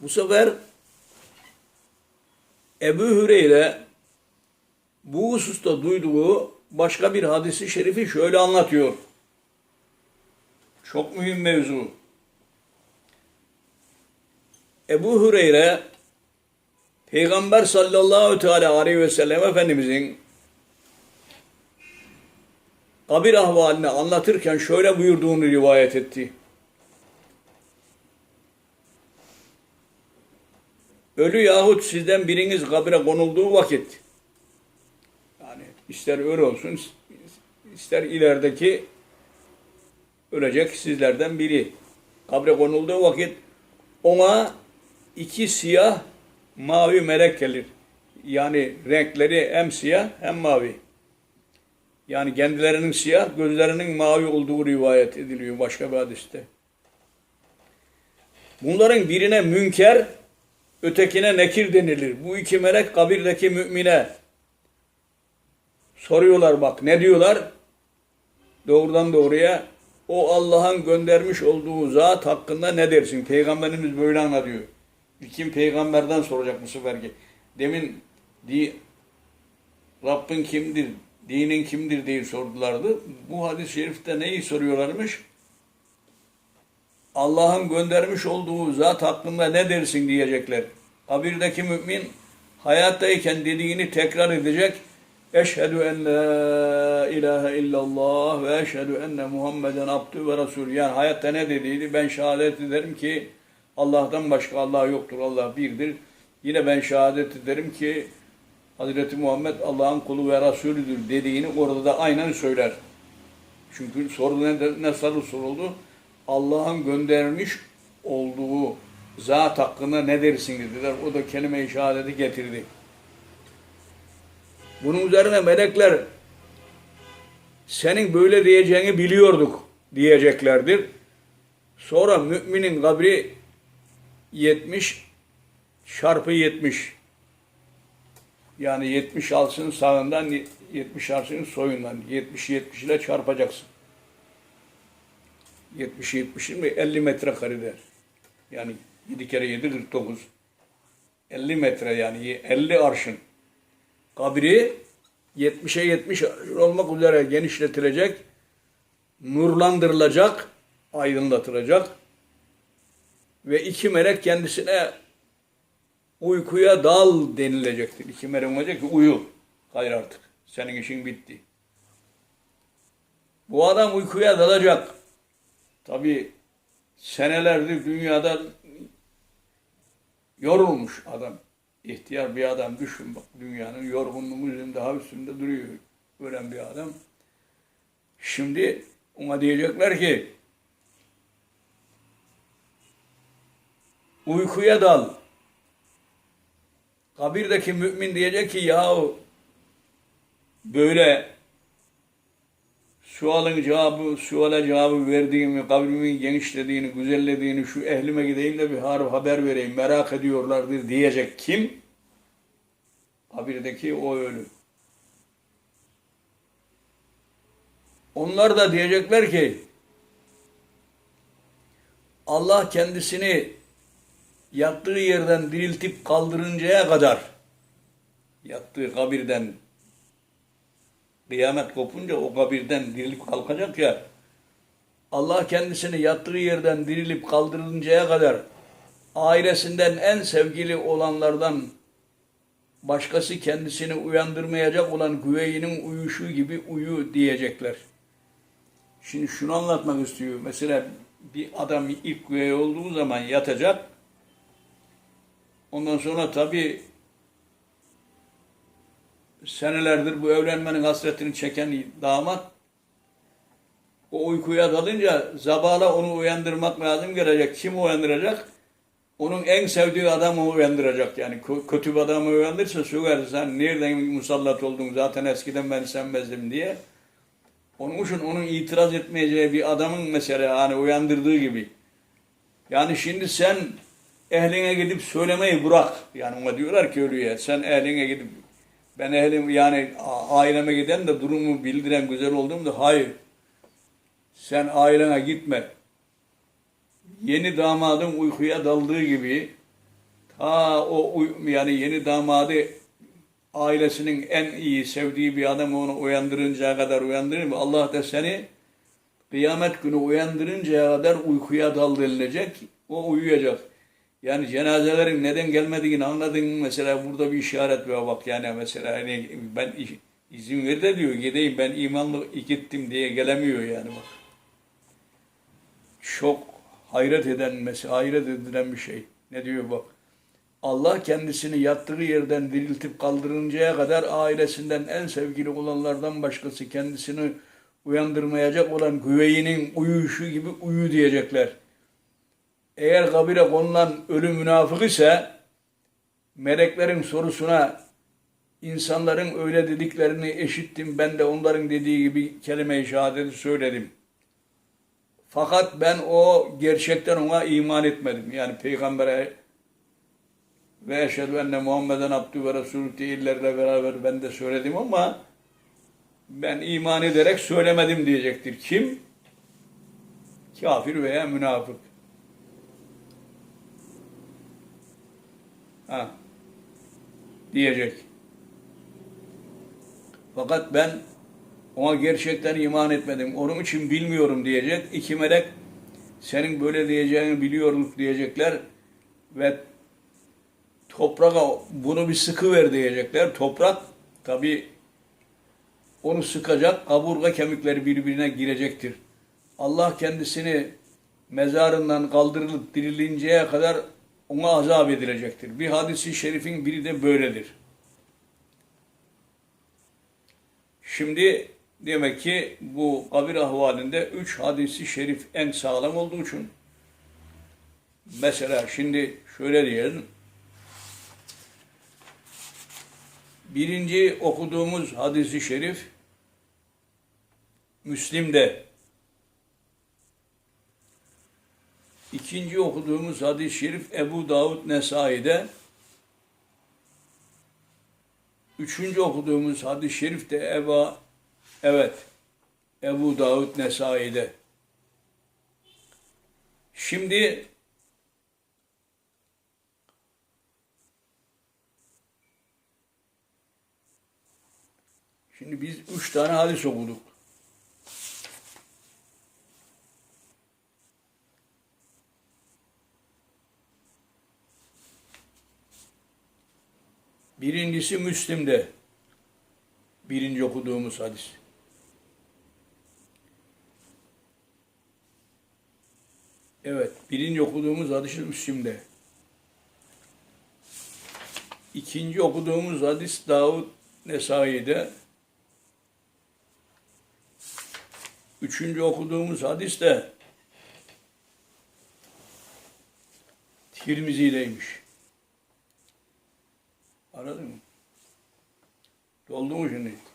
Bu sefer Ebu Hüreyre bu hususta duyduğu başka bir hadisi şerifi şöyle anlatıyor. Çok mühim mevzu. Ebu Hüreyre Peygamber sallallahu teala aleyhi ve sellem Efendimizin kabir ahvalini anlatırken şöyle buyurduğunu rivayet etti. Ölü yahut sizden biriniz kabire konulduğu vakit yani ister ölü olsun ister ilerideki ölecek sizlerden biri kabre konulduğu vakit ona iki siyah mavi melek gelir. Yani renkleri hem siyah hem mavi. Yani kendilerinin siyah, gözlerinin mavi olduğu rivayet ediliyor başka bir hadiste. Bunların birine münker, ötekine nekir denilir. Bu iki melek kabirdeki mümine soruyorlar bak ne diyorlar? Doğrudan doğruya o Allah'ın göndermiş olduğu zat hakkında ne dersin? Peygamberimiz böyle anlatıyor. Kim peygamberden soracak bu sefer ki. Demin di, Rabbin kimdir, dinin kimdir diye sordulardı. Bu hadis-i şerifte neyi soruyorlarmış? Allah'ın göndermiş olduğu zat hakkında ne dersin diyecekler. Kabirdeki mümin hayattayken dediğini tekrar edecek. Eşhedü en la ilahe illallah ve eşhedü enne Muhammeden abdü ve resul. Yani hayatta ne dediydi? Ben şehadet ederim ki Allah'tan başka Allah yoktur. Allah birdir. Yine ben şehadet ederim ki Hazreti Muhammed Allah'ın kulu ve Resulüdür dediğini orada da aynen söyler. Çünkü soru ne, ne soru soruldu? Allah'ın göndermiş olduğu zat hakkında ne dersiniz dediler. O da kelime-i şehadeti getirdi. Bunun üzerine melekler senin böyle diyeceğini biliyorduk diyeceklerdir. Sonra müminin kabri 70 çarpı 70. Yani 70 alsın sağından 70 alsın soyundan. 70 70 ile çarpacaksın. 70 70 mi 50 metre kare der. Yani 7 kere 7 49. 50 metre yani 50 arşın. Kabri 70'e 70 arşın olmak üzere genişletilecek, nurlandırılacak, aydınlatılacak ve iki melek kendisine uykuya dal denilecektir. İki melek olacak ki uyu. Hayır artık. Senin işin bitti. Bu adam uykuya dalacak. Tabi senelerdir dünyada yorulmuş adam. İhtiyar bir adam düşün bak dünyanın yorgunluğu yüzünde daha üstünde duruyor. Ölen bir adam. Şimdi ona diyecekler ki uykuya dal. Kabirdeki mümin diyecek ki yahu böyle sualın cevabı, suala cevabı verdiğimi, kabrimin genişlediğini, güzellediğini, şu ehlime gideyim de bir harf haber vereyim, merak ediyorlardır diyecek kim? Kabirdeki o ölü. Onlar da diyecekler ki Allah kendisini yattığı yerden diriltip kaldırıncaya kadar yattığı kabirden kıyamet kopunca o kabirden dirilip kalkacak ya Allah kendisini yattığı yerden dirilip kaldırıncaya kadar ailesinden en sevgili olanlardan başkası kendisini uyandırmayacak olan güveyinin uyuşu gibi uyu diyecekler. Şimdi şunu anlatmak istiyor. Mesela bir adam ilk güvey olduğu zaman yatacak. Ondan sonra tabii senelerdir bu evlenmenin hasretini çeken damat o uykuya dalınca zabala onu uyandırmak lazım gelecek. Kim uyandıracak? Onun en sevdiği adamı uyandıracak. Yani kötü bir adamı uyandırsa söver sen nereden musallat oldun zaten eskiden ben sevmezdim diye. Onun için onun itiraz etmeyeceği bir adamın mesela hani uyandırdığı gibi. Yani şimdi sen ehline gidip söylemeyi bırak. Yani ona diyorlar ki ölüye sen ehline gidip ben ehlim yani aileme giden de durumu bildiren güzel oldum da hayır. Sen ailene gitme. Yeni damadın uykuya daldığı gibi Ha o yani yeni damadı ailesinin en iyi sevdiği bir adam onu uyandırıncaya kadar uyandırır mı? Allah da seni kıyamet günü uyandırıncaya kadar uykuya dal denilecek. O uyuyacak. Yani cenazelerin neden gelmediğini anladın? Mesela burada bir işaret var bak yani mesela hani ben izin ver de diyor gideyim ben imanlı gittim diye gelemiyor yani bak. Çok hayret eden mesela hayret edilen bir şey. Ne diyor bak. Allah kendisini yattığı yerden diriltip kaldırıncaya kadar ailesinden en sevgili olanlardan başkası kendisini uyandırmayacak olan güveyinin uyuyuşu gibi uyu diyecekler. Eğer kabire konulan ölü münafık ise meleklerin sorusuna insanların öyle dediklerini eşittim ben de onların dediği gibi kelime-i şehadeti söyledim. Fakat ben o gerçekten ona iman etmedim. Yani peygambere ve eşhedü enne Muhammeden abdü ve resulü değillerle beraber ben de söyledim ama ben iman ederek söylemedim diyecektir. Kim? Kafir veya münafık. Ha. Diyecek. Fakat ben ona gerçekten iman etmedim. Onun için bilmiyorum diyecek. İki melek senin böyle diyeceğini biliyoruz diyecekler ve toprağa bunu bir sıkı ver diyecekler. Toprak tabi onu sıkacak, kaburga kemikleri birbirine girecektir. Allah kendisini mezarından kaldırılıp dirilinceye kadar ona azap edilecektir. Bir hadisi şerifin biri de böyledir. Şimdi demek ki bu kabir ahvalinde üç hadisi şerif en sağlam olduğu için mesela şimdi şöyle diyelim Birinci okuduğumuz hadisi şerif Müslim'de. İkinci okuduğumuz hadis-i şerif Ebu Davud Nesai'de. Üçüncü okuduğumuz hadis-i şerif de Eba, evet, Ebu Davud Nesai'de. Şimdi Şimdi biz üç tane hadis okuduk. Birincisi Müslim'de. Birinci okuduğumuz hadis. Evet, birinci okuduğumuz hadis Müslim'de. İkinci okuduğumuz hadis Davud Nesai'de. Üçüncü okuduğumuz hadis de Tirmizi'deymiş. Anladın mı? Doldu mu şimdi?